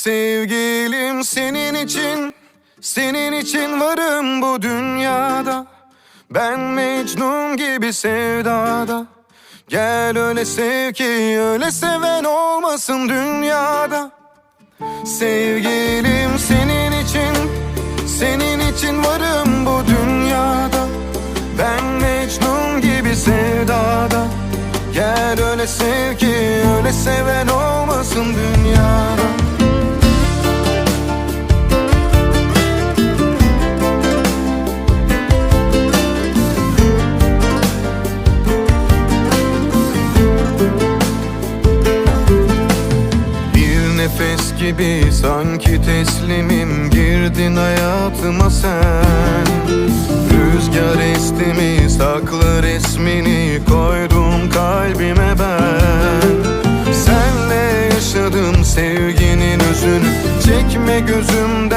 Sevgilim senin için Senin için varım bu dünyada. Ben Mecnun gibi sevdada. Gel öyle sev ki öyle seven olmasın dünyada. Sevgilim senin için Senin için varım bu dünyada. Ben Mecnun gibi sevdada. Gel öyle sev ki öyle seven olmasın dünyada gibi sanki teslimim. Girdin hayatıma sen. Rüzgar esti mi saklı resmini koydum kalbime ben. Senle yaşadım sevginin özünü. Çekme gözüm